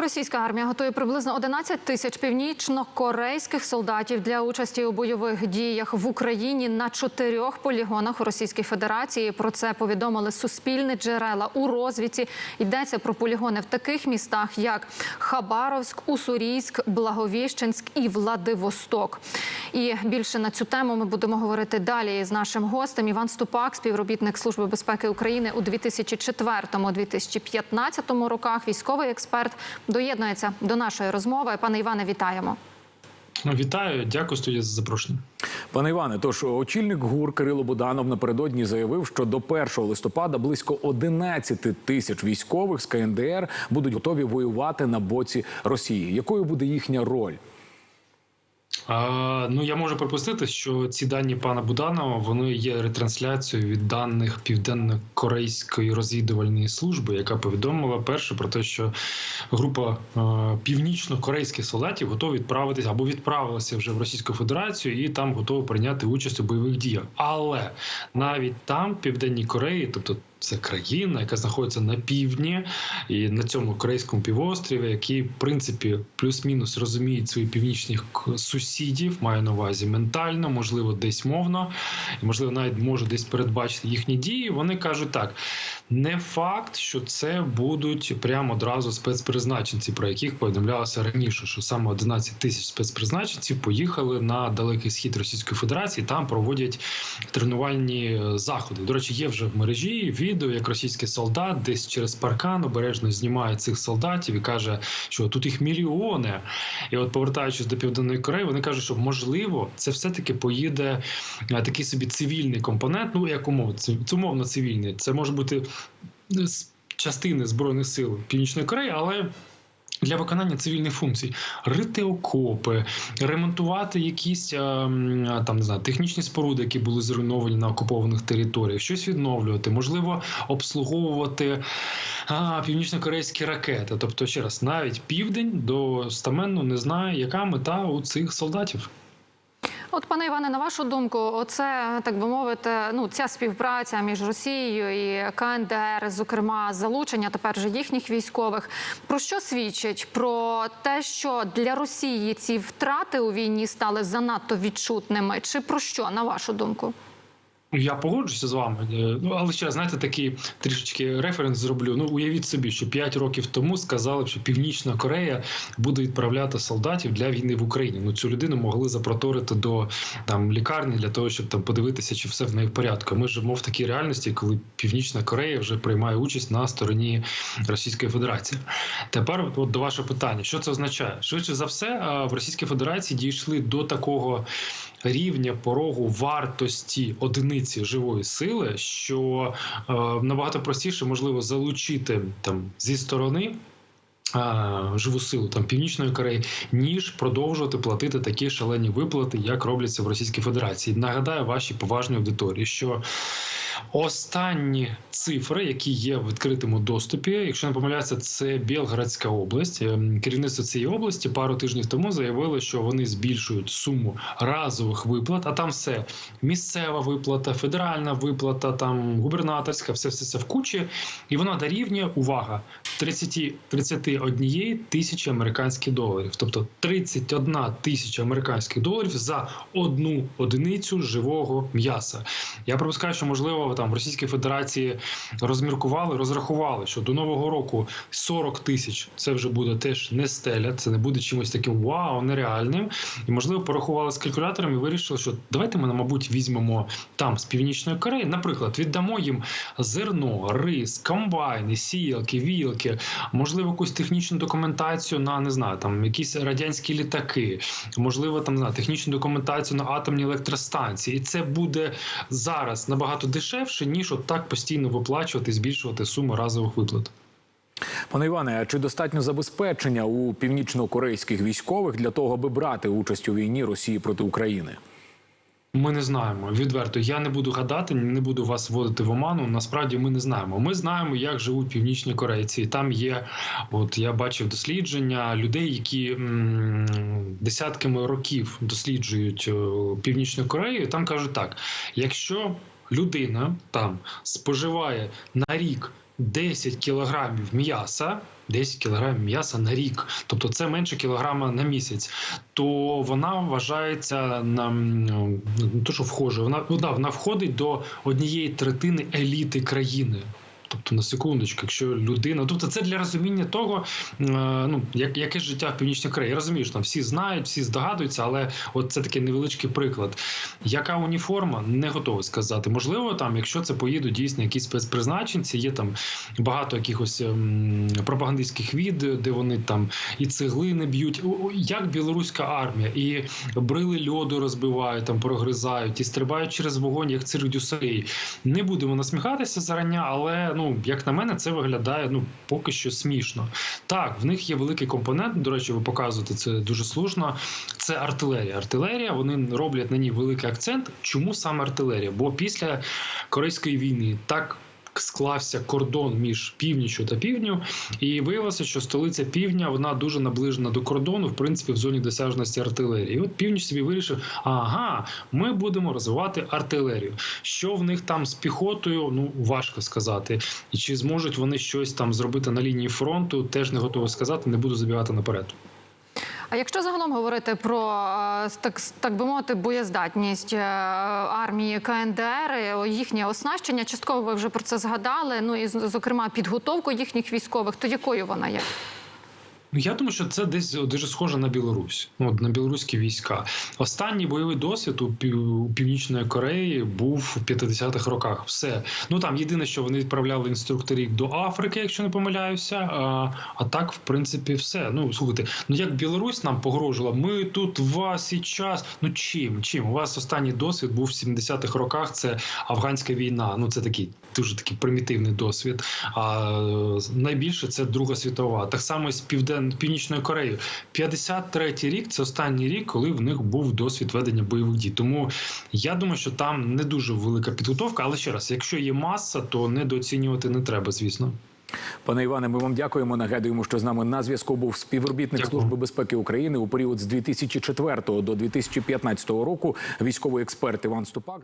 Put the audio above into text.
Російська армія готує приблизно 11 тисяч північно-корейських солдатів для участі у бойових діях в Україні на чотирьох полігонах у Російській Федерації. Про це повідомили суспільні джерела у розвідці. Йдеться про полігони в таких містах, як Хабаровськ, Уссурійськ, Благовіщенськ і Владивосток. І більше на цю тему ми будемо говорити далі з нашим гостем. Іван Ступак, співробітник Служби безпеки України у 2004-2015 роках. Військовий експерт доєднується до нашої розмови. Пане Іване, вітаємо. Ну, Вітаю, дякую студія за запрошення. Пане Іване, тож очільник ГУР Кирило Буданов напередодні заявив, що до 1 листопада близько 11 тисяч військових з КНДР будуть готові воювати на боці Росії. Якою буде їхня роль? Ну я можу припустити, що ці дані пана Буданова вони є ретрансляцією від даних південно-корейської розвідувальної служби, яка повідомила перше про те, що група е, північно-корейських солдатів готові відправитися або відправилися вже в Російську Федерацію і там готові прийняти участь у бойових діях. Але навіть там, в південній Кореї, тобто це країна, яка знаходиться на півдні і на цьому корейському півострові, які в принципі плюс-мінус розуміють своїх північних сусідів, маю на увазі ментально, можливо, десь мовно, і можливо навіть може десь передбачити їхні дії. Вони кажуть так: не факт, що це будуть прямо одразу спецпризначенці, про яких повідомлялося раніше, що саме 11 тисяч спецпризначенців поїхали на далекий схід Російської Федерації. Там проводять тренувальні е, заходи. До речі, є вже в мережі відео, як російський солдат десь через паркан обережно знімає цих солдатів і каже, що тут їх мільйони. І от повертаючись до південної Кореї, вони кажуть, що можливо це все таки поїде е, такий собі цивільний компонент. Ну як умов, це умовно цивільний. Це може бути частини збройних сил Північної Кореї, але. Для виконання цивільних функцій рити окопи, ремонтувати якісь е, там не знаю технічні споруди, які були зруйновані на окупованих територіях, щось відновлювати, можливо, обслуговувати а, північно-корейські ракети. Тобто, ще раз, навіть південь до стаменну не знає, яка мета у цих солдатів. От, пане Іване, на вашу думку, оце так би мовити, ну ця співпраця між Росією і КНДР, зокрема, залучення тепер вже їхніх військових. Про що свідчить? Про те, що для Росії ці втрати у війні стали занадто відчутними, чи про що на вашу думку? Я погоджуся з вами, Е, ну але ще знаєте, такий трішечки референс зроблю. Ну уявіть собі, що 5 років тому сказали, що Північна Корея буде відправляти солдатів для війни в Україні. Ну цю людину могли запроторити до там лікарні для того, щоб там подивитися, чи все в неї в порядку. Ми живемо в такій реальності, коли Північна Корея вже приймає участь на стороні Російської Федерації. Тепер от до вашого питання, що це означає? Швидше за все, е, в Російській Федерації дійшли до такого рівня порогу вартості одиниці живої сили, що е, набагато простіше можливо залучити там зі сторони. е, Живу силу там північної Кореї, ніж продовжувати платити такі шалені виплати, як робляться в Російській Федерації. Нагадаю вашій поважній аудиторії, що останні цифри, які є в відкритому доступі, якщо не помиляюся, це Білградська область. Ем, Керівництво цієї області пару тижнів тому заявило, що вони збільшують суму разових виплат, а там все місцева виплата, федеральна виплата, там губернаторська, все все це в кучі, і вона дорівнює увага 30, 31 тисячі американських доларів, тобто 31 тисяча американських доларів за одну одиницю живого м'яса. Я припускаю, що можливо там в Російській Федерації розміркували, розрахували, що до нового року 40 тисяч це вже буде теж не стеля, це не буде чимось таким вау, нереальним. І можливо порахували з калькулятором і вирішили, що давайте ми, мабуть, візьмемо там з північної Кореї, наприклад, віддамо їм зерно, рис, комбайни, сіялки, вілки, можливо, якусь технічну документацію на не знаю, там якісь радянські літаки, можливо, там знаю, технічну документацію на атомні електростанції, і це буде зараз набагато дешевше, ніж от так постійно виплачувати, збільшувати суму разових виплат. Пане Іване, а чи достатньо забезпечення у північно-корейських військових для того, аби брати участь у війні Росії проти України? Ми не знаємо відверто. Я не буду гадати, не буду вас вводити в оману. Насправді ми не знаємо. Ми знаємо, як живуть північні корейці. Там є, от я бачив дослідження людей, які м, десятками років досліджують північну Корею. Там кажуть так: якщо людина там споживає на рік 10 кілограмів м'яса. 10 кілограмів м'яса на рік, тобто це менше кілограма на місяць, то вона вважається на ну, то, що вхоже, вона вона входить до однієї третини еліти країни. Тобто на секундочку, якщо людина, тобто це для розуміння того, е, ну як яке життя в північній Кореї. Я розумію, що там всі знають, всі здогадуються, але от це такий невеличкий приклад. Яка уніформа, не готовий сказати. Можливо, там, якщо це поїдуть дійсно якісь спецпризначенці, є там багато якихось ем, пропагандистських відео, де вони там і цеглини б'ють. Як білоруська армія, і брили льоду розбивають, там прогризають, і стрибають через вогонь, як цирк дюсалей. Не будемо насміхатися зарання, але ну як на мене, це виглядає ну поки що смішно. Так, в них є великий компонент. До речі, ви показуєте це дуже слушно. Це артилерія. Артилерія вони роблять на ній великий акцент. Чому саме артилерія? Бо після Корейської війни так. Склався кордон між північю та півдню, і виявилося, що столиця півдня вона дуже наближена до кордону, в принципі, в зоні досяжності артилерії. І от північ собі вирішив: ага, ми будемо розвивати артилерію. Що в них там з піхотою? Ну важко сказати. І чи зможуть вони щось там зробити на лінії фронту? Теж не готовий сказати, не буду забігати наперед. А якщо загалом говорити про е, так, так би мовити, боєздатність е, армії КНДР, їхнє оснащення, частково ви вже про це згадали. Ну і зокрема підготовку їхніх військових, то якою вона є? Ну, я думаю, що це десь дуже схоже на Білорусь, от на білоруські війська. Останній бойовий досвід у північної Кореї був в 50-х роках. Все ну там єдине, що вони відправляли інструкторів до Африки, якщо не помиляюся. А, а так, в принципі, все. Ну слухайте, ну як Білорусь нам погрожувала, ми тут вас і час. Ну чим? Чим? У вас останній досвід був в 70-х роках. Це афганська війна. Ну це такий дуже такий примітивний досвід. А найбільше це Друга світова. Так само з півден північною Кореєю. 53-й рік це останній рік, коли в них був досвід ведення бойових дій. Тому я думаю, що там не дуже велика підготовка. Але ще раз, якщо є маса, то недооцінювати не треба, звісно. Пане Іване, ми вам дякуємо. Нагадуємо, що з нами на зв'язку був співробітник Дякую. Служби безпеки України у період з 2004 до 2015 року. Військовий експерт Іван Ступак.